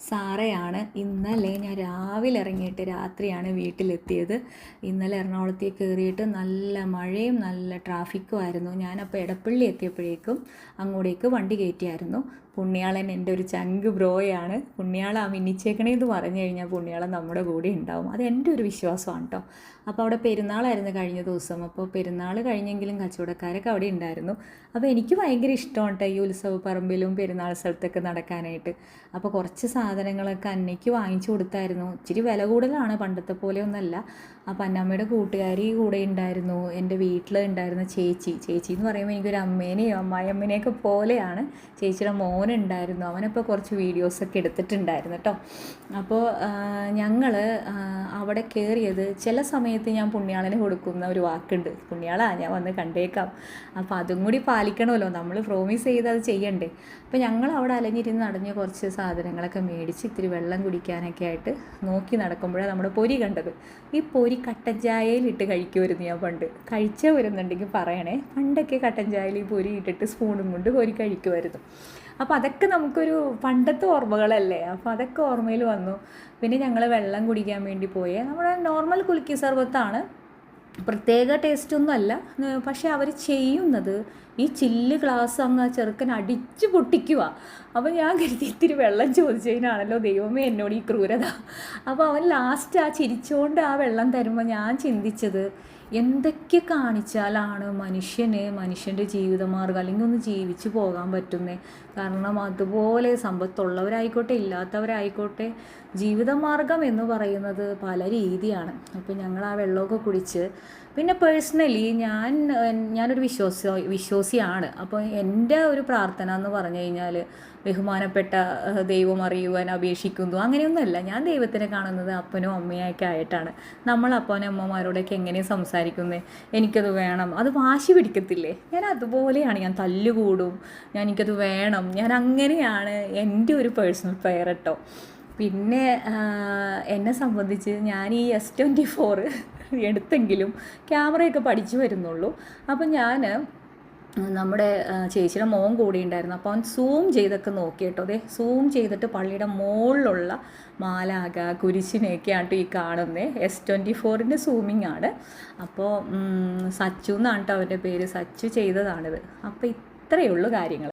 സാറയാണ് ഇന്നലെ ഞാൻ രാവിലെ ഇറങ്ങിയിട്ട് രാത്രിയാണ് വീട്ടിലെത്തിയത്. ഇന്നലെ എറണാകുളത്തേക്ക് കയറിയിട്ട് നല്ല മഴയും നല്ല ട്രാഫിക്കും ആയിരുന്നു. ഞാനപ്പോൾ ഇടപ്പള്ളി എത്തിയപ്പോഴേക്കും അങ്ങോട്ടേക്ക് വണ്ടി കയറ്റിയായിരുന്നു. പുണ്യാളൻ എന്റെ ഒരു ചങ്ക് ബ്രോയാണ്. പുണ്യാള ആ മിന്നിച്ചേക്കണേന്ന് പറഞ്ഞു കഴിഞ്ഞാൽ പുണ്യാളൻ നമ്മുടെ കൂടെ ഉണ്ടാവും. അത് എന്റെ ഒരു വിശ്വാസമാണ് കേട്ടോ അപ്പോൾ അവിടെ പെരുന്നാളായിരുന്നു കഴിഞ്ഞ ദിവസം. അപ്പോൾ പെരുന്നാൾ കഴിഞ്ഞെങ്കിലും കച്ചവടക്കാരൊക്കെ അവിടെ ഉണ്ടായിരുന്നു. അപ്പോൾ എനിക്ക് ഭയങ്കര ഇഷ്ടമാണ് കേട്ടോ ഈ ഉത്സവ പറമ്പിലും പെരുന്നാൾ സ്ഥലത്തൊക്കെ നടക്കാനായിട്ട്. അപ്പോൾ കുറച്ച് സാധനങ്ങളൊക്കെ അന്നയ്ക്ക് വാങ്ങിച്ചു കൊടുത്തായിരുന്നു. ഇച്ചിരി വില കൂടുതലാണ് പണ്ടത്തെ പോലെ ഒന്നല്ല. അപ്പോൾ അന്നമ്മയുടെ കൂട്ടുകാരി കൂടെ ഉണ്ടായിരുന്നു. എന്റെ വീട്ടിൽ ഉണ്ടായിരുന്ന ചേച്ചി. ചേച്ചി എന്ന് പറയുമ്പോൾ എനിക്കൊരു അമ്മേനെയോ അമ്മായിയമ്മേനെയൊക്കെ പോലെയാണ്. ചേച്ചിയുടെ മോനുണ്ടായിരുന്നു അവനപ്പോൾ കുറച്ച് വീഡിയോസൊക്കെ എടുത്തിട്ടുണ്ടായിരുന്നു കേട്ടോ അപ്പോൾ ഞങ്ങൾ അവിടെ കയറിയത് ചില സമയത്ത് ഞാൻ പുണ്യാളന് കൊടുക്കുന്ന ഒരു വാക്കുണ്ട്. പുണ്യാളാ ഞാൻ വന്ന് കണ്ടേക്കാം. അപ്പോൾ അതും കൂടി പാലിക്കണമല്ലോ. നമ്മൾ പ്രോമിസ് ചെയ്ത് അത് ചെയ്യണ്ടേ. അപ്പോൾ ഞങ്ങൾ അവിടെ അലഞ്ഞിരുന്ന് നടഞ്ഞ് കുറച്ച് സാധനങ്ങളൊക്കെ മേടിച്ച് ഇത്തിരി വെള്ളം കുടിക്കാനൊക്കെ ആയിട്ട് നോക്കി നടക്കുമ്പോഴാണ് നമ്മുടെ പൊരി കണ്ടത്. ഈ പൊരി കട്ടൻ ചായയിൽ ഇട്ട് കഴിക്കുമായിരുന്നു ഞാൻ പണ്ട്. കഴിച്ച വരുന്നുണ്ടെങ്കിൽ പറയണേ. പണ്ടൊക്കെ കട്ടൻ ചായയിൽ ഈ പൊരി ഇട്ടിട്ട് സ്പൂണും കൊണ്ട് പൊരി കഴിക്കുമായിരുന്നു അപ്പോൾ അതൊക്കെ നമുക്കൊരു പണ്ടത്തെ ഓർമ്മകളല്ലേ? അപ്പോൾ അതൊക്കെ ഓർമ്മയിൽ വന്നു. പിന്നെ ഞങ്ങൾ വെള്ളം കുടിക്കാൻ വേണ്ടി പോയി. നമ്മുടെ നോർമൽ കുലുക്കി സർബത്താണ്. പ്രത്യേക ടേസ്റ്റൊന്നും അല്ല. പക്ഷെ അവർ ചെയ്യുന്നത് ഈ ചില്ല് ഗ്ലാസ് അങ്ങ് ആ ചെറുക്കൻ അടിച്ചു പൊട്ടിക്കുക അപ്പോൾ ഞാൻ കരുതി ഇത്തിരി വെള്ളം ചോദിച്ചതിനാണല്ലോ ദൈവമേ എന്നോട് ഈ ക്രൂരത. അപ്പോൾ അവൻ ലാസ്റ്റ് ആ ചിരിച്ചുകൊണ്ട് ആ വെള്ളം തരുമ്പോൾ ഞാൻ ചിന്തിച്ചത് എന്തൊക്കെ കാണിച്ചാലാണ് മനുഷ്യന് മനുഷ്യന്റെ ജീവിതമാർഗം അല്ലെങ്കിൽ ഒന്ന് ജീവിച്ചു പോകാൻ പറ്റുന്നത് കാരണം അതുപോലെ സമ്പത്തുള്ളവരായിക്കോട്ടെ ഇല്ലാത്തവരായിക്കോട്ടെ ജീവിതമാർഗം എന്ന് പറയുന്നത് പല രീതിയാണ്. അപ്പോൾ ഞങ്ങൾ ആ വെള്ളമൊക്കെ കുടിച്ച് പിന്നെ പേഴ്സണലി ഞാൻ ഞാനൊരു വിശ്വാസ വിശ്വാസിയാണ് അപ്പോൾ എന്റെ ഒരു പ്രാർത്ഥന എന്ന് പറഞ്ഞു കഴിഞ്ഞാൽ ബഹുമാനപ്പെട്ട ദൈവം അറിയുവാൻ അപേക്ഷിക്കുന്നു. അങ്ങനെയൊന്നുമല്ല. ഞാൻ ദൈവത്തിനെ കാണുന്നത് അപ്പനും അമ്മയൊക്കെ ആയിട്ടാണ്. നമ്മൾ അപ്പനും അമ്മമാരോടൊക്കെ എങ്ങനെ സംസാരിക്കുന്നത് എനിക്കത് വേണം. അത് വാശി പിടിക്കത്തില്ലേ? ഞാൻ അതുപോലെയാണ്. ഞാൻ തല്ലുകൂടും. ഞാൻ എനിക്കത് വേണം. ഞാൻ അങ്ങനെയാണ് എന്റെ ഒരു പേഴ്സണൽ പ്രയർ കേട്ടോ. പിന്നെ എന്നെ സംബന്ധിച്ച് ഞാൻ ഈ എസ് ട്വന്റി ഫോർ എടുത്തെങ്കിലും ക്യാമറയൊക്കെ പഠിച്ചു വരുന്നുള്ളൂ. അപ്പം ഞാൻ നമ്മുടെ ചേച്ചിയുടെ മോൻ കൂടി ഉണ്ടായിരുന്നു അപ്പോൾ അവൻ സൂം ചെയ്തൊക്കെ നോക്കി കേട്ടോ. അതെ സൂം ചെയ്തിട്ട് പള്ളിയുടെ മുകളിലുള്ള മാലാക കുരിശിനെയൊക്കെയാണ് ഈ കാണുന്നത് എസ് ട്വന്റി ഫോറിന്റെ സൂമിങ് ആണ്. അപ്പോൾ സച്ചു എന്നാണ് കേട്ടോ അവന്റെ പേര്. സച്ചു ചെയ്തതാണിത്. അപ്പോൾ ഇത്രയേ ഉള്ളൂ കാര്യങ്ങൾ